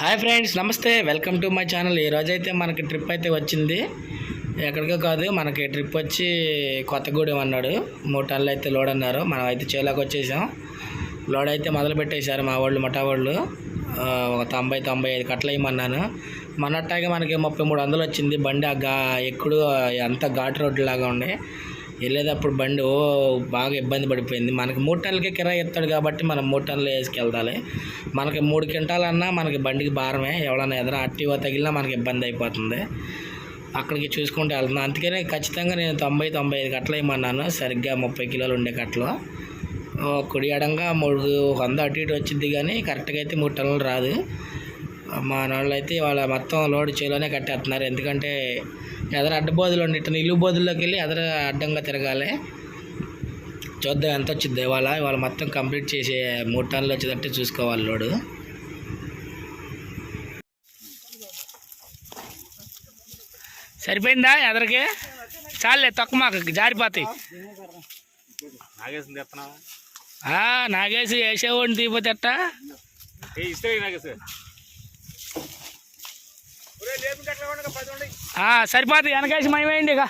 Hi friends నమస్తే. Welcome to my channel. ఈ రోజు అయితే మనకి ట్రిప్ అయితే వచ్చింది. ఎక్కడికో కాదు మనకి ట్రిప్ వచ్చి కొత్తగూడెం అన్నాడు. మూడు టన్నులు అయితే లోడ్ అన్నారు. మనం అయితే చేలోకి వచ్చేసాం. లోడ్ అయితే మొదలు పెట్టేశారు మా వాళ్ళు మటా వాళ్ళు ఒక తొంభై తొంభై ఐదు కట్టలు వేయమన్నాను. మొన్నట్టాగే మనకి ముప్పై మూడు వందలు వచ్చింది. బండి ఆ గా ఎక్కుడు అంత ఘాట్ రోడ్డు లాగా ఉండే వెళ్ళేటప్పుడు బండి ఓ బాగా ఇబ్బంది పడిపోయింది. మనకి మూడు టన్నులకి కిరాయి ఇస్తాడు కాబట్టి మనం మూడు టన్నులు వేసుకెళ్తాలి మనకి మూడు క్వింటాలన్నా మనకి బండికి భారమే. ఎవడన్నా ఎదురు అట్టివో తగిలినా మనకి ఇబ్బంది అయిపోతుంది. అక్కడికి చూసుకుంటూ వెళ్తున్నాను అందుకనే ఖచ్చితంగా నేను తొంభై తొంభై ఐదు కట్టలు ఇమ్మన్నాను సరిగ్గా ముప్పై కిలోలు ఉండే కట్టలు. కుడి ఎడంగా మూడు వంద అటు ఇటు వచ్చింది కానీ కరెక్ట్గా అయితే మూడు టన్నులు రాదు. మా నాళ్ళు అయితే వాళ్ళ మొత్తం లోడ్ చేలోనే కట్టేస్తున్నారు. ఎందుకంటే ఎదర అడ్డబోదులు ఉండి ఇటు నిలువు బోధుల్లోకి వెళ్ళి ఎదర అడ్డంగా తిరగాలి. చూద్దాం ఎంత వచ్చింది ఇవాళ. ఇవాళ మొత్తం కంప్లీట్ చేసి మూడు టన్నులు వచ్చేటట్టు చూసుకోవాలి లోడు. సరిపోయిందా ఎదరికి? చాలే తక్కువ మాకు జారిపోతాయి. నాగేసి వేసేవాడిని తీపోతే ఇస్తే సరిపోతుంది వెనకేసి మయమేయండి ఇక.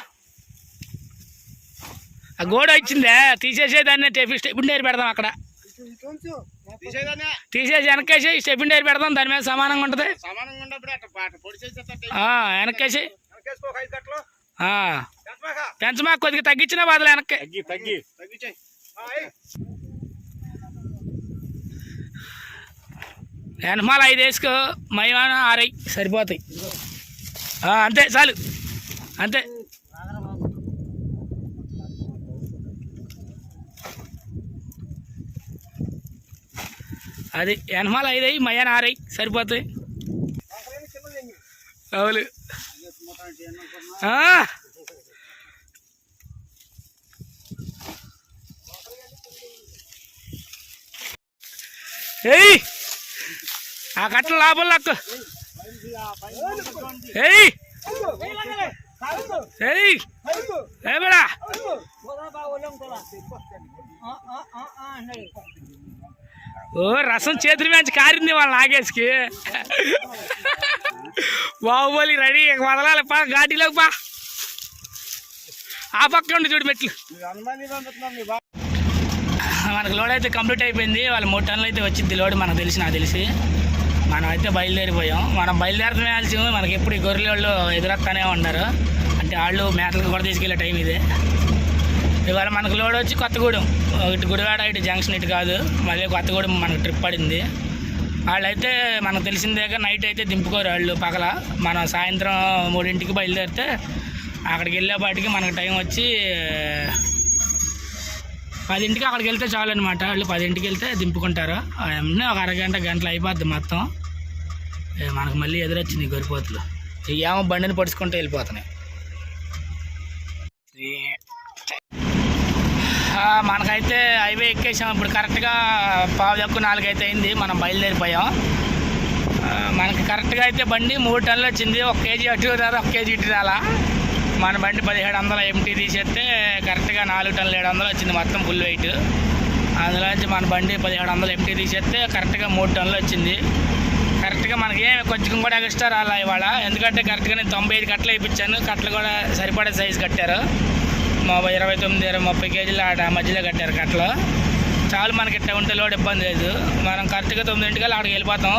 ఆ గోడ వచ్చిందే తీసేసేదాన్ని టెఫి స్టెప్ డైర్ పెడదాం అక్కడ. తీసేసి వెనకేసి స్టెప్ డైర్ పెడదాం. దాని మీద సమానంగా ఉంటుంది. వెనకేసి? పెంచమా కొద్దిగా తగ్గించిన బాధలు వెనక్కి. తగ్గి తగ్గి. వెనమాల ఐదు వేసుకో మయమాన ఆరై సరిపోతాయి. అంతే చాలు. అంతే. అది వెనమాల ఐదు అయ్యి మయాన ఆరై సరిపోతాయి. అవును. ఏయ్! ఆ కట్టలు లోపల లక్కు. ఏయ్! ఏయ్! ఓ రసం చేతుల మంచి కారింది వాళ్ళ నాగేష్కి. బాహుబలి రెడీ వదలాలి. పా ఘాటీలోకి పా. ఆ పక్క ఉండి చూడు మెట్లు. మనకు లోడ్ అయితే కంప్లీట్ అయిపోయింది. వాళ్ళ మూడు టన్నులు అయితే వచ్చింది లోడ్ మనకు తెలిసి నాకు తెలిసి. మనం అయితే బయలుదేరిపోయాం. మనం బయలుదేరటమే ఆలస్యం మనకి ఎప్పుడు ఈ గొర్రెల వాళ్ళు ఎదురొస్తానే ఉన్నారు. అంటే వాళ్ళు మేతలకు కూడా తీసుకెళ్ళే టైం ఇదే. ఇవాళ మనకు లోడ్ వచ్చి కొత్తగూడెం. ఇటు గుడివాడ ఇటు జంక్షన్ ఇటు కాదు. మళ్ళీ కొత్తగూడెం మనకు ట్రిప్ పడింది. వాళ్ళైతే మనకు తెలిసిందేగా నైట్ అయితే దింపుకోరు వాళ్ళు పగల. మనం సాయంత్రం మూడింటికి బయలుదేరితే అక్కడికి వెళ్ళేపాటికి మనకు టైం వచ్చి పదింటికి అక్కడికి వెళ్తే చాలు అనమాట వాళ్ళు పదింటికి వెళ్తే దింపుకుంటారు. ఏమన్నా ఒక అరగంట గంటలు అయిపోద్ది మొత్తం. మనకు మళ్ళీ ఎదురొచ్చింది గొరిపోతులు. ఏమో బండిని పడుచుకుంటూ వెళ్ళిపోతున్నాయి. మనకైతే హైవే ఎక్కేసాం. ఇప్పుడు కరెక్ట్గా పావు తక్కువ నాలుగైతే అయింది. మనం బయలుదేరిపోయాం. మనకి కరెక్ట్గా అయితే బండి మూడు టన్నులు వచ్చింది. ఒక కేజీ అటు రాదు ఒక కేజీ ఇటు రాలా? మన బండి పదిహేడు వందల ఎంటీ తీసేస్తే కరెక్ట్గా నాలుగు టన్నులు ఏడు వందలు వచ్చింది మొత్తం ఫుల్ వెయిట్ అందులోంచి మన బండి పదిహేడు వందలు ఎంటీ తీసేస్తే కరెక్ట్గా మూడు టన్నులు వచ్చింది. కరెక్ట్గా మనకి ఏం కొంచెం కూడా ఎక్స్ట్రా రాలా ఇవాళ. ఎందుకంటే కరెక్ట్గా నేను తొంభై ఐదు కట్టలు వేయించాను. కట్టలు కూడా సరిపడే సైజు కట్టారు. మా ఇరవై తొమ్మిది ఇరవై ముప్పై కేజీలు ఆడ మధ్యలో కట్టారు కట్టలు. చాలు మనకి ఇట్లా ఉంటే లోడ్ ఇబ్బంది లేదు. మనం కరెక్ట్గా తొమ్మిదింటికల్లా అక్కడికి వెళ్ళిపోతాం.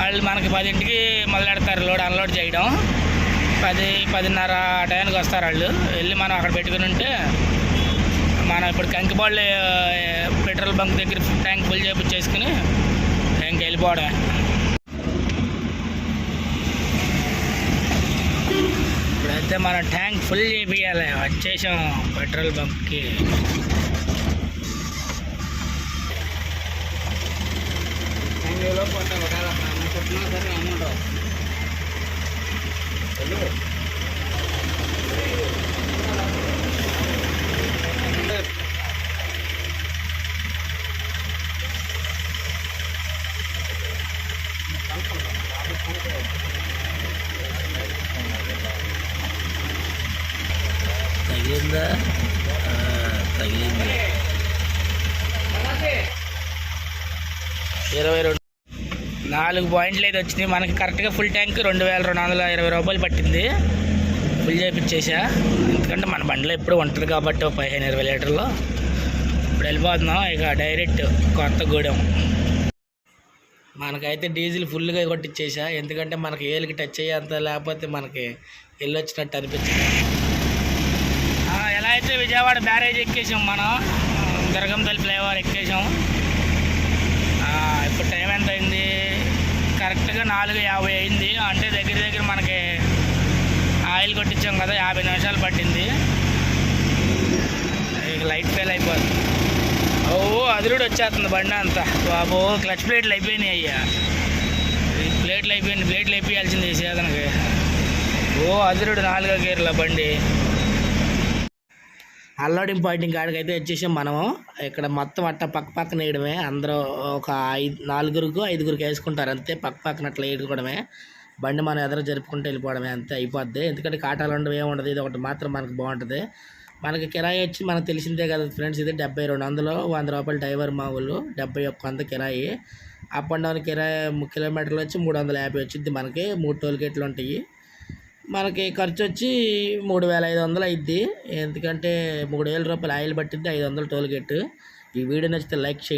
వాళ్ళు మనకి పదింటికి మొదలెడతారు లోడ్ అన్లోడ్ చేయడం. పది పదిన్నర టైంకి వస్తారు వాళ్ళు. వెళ్ళి మనం అక్కడ పెట్టుకుని ఉంటే మనం ఇప్పుడు కంకిపాళ్ళు పెట్రోల్ బంక్ దగ్గర ట్యాంక్ ఫుల్ చేపించేసుకుని ఇంక వెళ్ళిపోవడమే. ఇప్పుడైతే మనం ట్యాంక్ ఫుల్ చేపియాలి. వచ్చేసాం పెట్రోల్ బంక్కి. తగిలిందా అమౌంట్ తగిలింది ఇరవై రెండు నాలుగు పాయింట్లు అయితే వచ్చినాయి. మనకి కరెక్ట్గా ఫుల్ ట్యాంక్ రెండు వేల రెండు వందల ఇరవై రూపాయలు పట్టింది. ఫుల్ చేయించేసా ఎందుకంటే మన బండిలో ఎప్పుడు ఉంటుంది కాబట్టి ఒక పదిహేను ఇరవై లీటర్లు. ఇప్పుడు వెళ్ళిపోతున్నాం. ఇక డైరెక్ట్ కొత్తగూడెం. మనకైతే డీజిల్ ఫుల్గా కొట్టించేసా ఎందుకంటే మనకి ఏలికి టచ్ అయ్యేంత లేకపోతే మనకి వెళ్ళొచ్చినట్టు అనిపించింది ఎలా అయితే విజయవాడ బ్యారేజ్ ఎక్కేసాం మనం దుర్గంపల్లి ఫ్లైఓవర్ ఎక్కేసాం ఆ, ఇప్పుడు టైం ఎంత అయింది కరెక్ట్గా నాలుగు యాభై అయింది. అంటే దగ్గర దగ్గర మనకి ఆయిల్ కొట్టించాం కదా యాభై నిమిషాలు పట్టింది. ఇక లైట్ ఫెయిల్ అయిపోతుంది. ఓ అదిరుడు వచ్చేస్తుంది బండి అంతా. బాబో క్లచ్ ప్లేట్లు అయిపోయినాయి అయ్యా. ప్లేట్లు అయిపోయింది ప్లేట్లు అయిపోయాల్సింది చేతనకి ఓ అదిరుడు నాలుగో గేర్ల బండి. అన్లోడింగ్ పాయింటింగ్ కాడికి అయితే వచ్చేసాం మనము. ఇక్కడ మొత్తం అట్ట పక్క పక్కన వేయడమే. అందరూ ఒక ఐదు నాలుగురికి ఐదుగురికి వేసుకుంటారు అంతే పక్క పక్కన అట్లా వేయడమే బండి మనం ఎదురు జరుపుకుంటూ వెళ్ళిపోవడమే అంతే అయిపోద్ది. ఎందుకంటే కాటాలు ఉండవు ఏముండదు ఇది ఒకటి మాత్రం మనకు బాగుంటుంది. మనకి కిరాయి వచ్చి మనకు తెలిసిందే కదా ఫ్రెండ్స్ ఇది డెబ్బై రెండు వందలు వంద రూపాయలు డ్రైవర్ మా ఊళ్ళు డెబ్బై ఒక్క వంద కిరాయి. అప్ అండ్ డౌన్ కిరాయి కిలోమీటర్లు వచ్చి మూడు వందల యాభై వచ్చింది మనకి మూడు టోల్ గేట్లు ఉంటాయి. మనకి ఖర్చు వచ్చి మూడు వేల ఐదు వందలు అయింది ఎందుకంటే మూడు వేల రూపాయలు ఆయిల్ పట్టింది ఐదు వందలు టోల్ గేట్ ఈ వీడియో నచ్చితే లైక్ చేయండి.